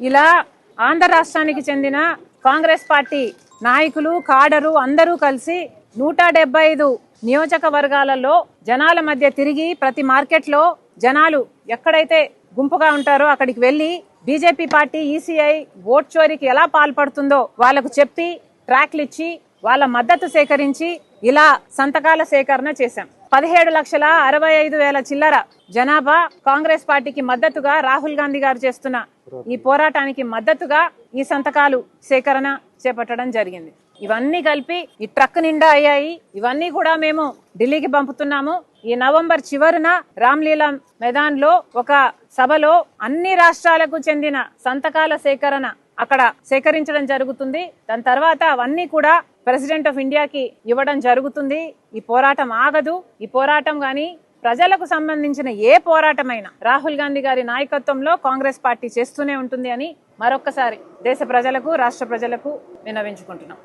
ఇలా ఆంధ్ర రాష్ట్రానికి చెందిన కాంగ్రెస్ పార్టీ నాయకులు కాడరు అందరూ కలిసి నూట డెబ్బై ఐదు నియోజకవర్గాలలో జనాల మధ్య తిరిగి ప్రతి మార్కెట్లో జనాలు ఎక్కడైతే గుంపుగా ఉంటారో అక్కడికి వెళ్ళి బీజేపీ పార్టీ ఈసీఐ ఓట్ చోరీకి ఎలా పాల్పడుతుందో వాళ్ళకు చెప్పి ట్రాక్లు ఇచ్చి వాళ్ళ మద్దతు సేకరించి ఇలా సంతకాల సేకరణ చేశాం. పదిహేడు లక్షల అరవై ఐదు వేల చిల్లర జనాభా కాంగ్రెస్ పార్టీకి మద్దతుగా రాహుల్ గాంధీ గారు చేస్తున్న ఈ పోరాటానికి మద్దతుగా ఈ సంతకాలు సేకరణ చేపట్టడం జరిగింది. ఇవన్నీ కలిపి ఈ ట్రక్ నిండా అయ్యాయి. ఇవన్నీ కూడా మేము ఢిల్లీకి పంపుతున్నాము. ఈ నవంబర్ చివరిన రామ్లీలా మైదాన్లో ఒక సభలో అన్ని రాష్ట్రాలకు చెందిన సంతకాల సేకరణ అక్కడ సేకరించడం జరుగుతుంది. దాని తర్వాత అవన్నీ కూడా ప్రెసిడెంట్ ఆఫ్ ఇండియాకి ఇవ్వడం జరుగుతుంది. ఈ పోరాటం ఆగదు. ఈ పోరాటం గాని ప్రజలకు సంబంధించిన ఏ పోరాటమైనా రాహుల్ గాంధీ గారి నాయకత్వంలో కాంగ్రెస్ పార్టీ చేస్తూనే ఉంటుంది అని మరొక్కసారి దేశ ప్రజలకు రాష్ట్ర ప్రజలకు విన్నవించుకుంటున్నాం.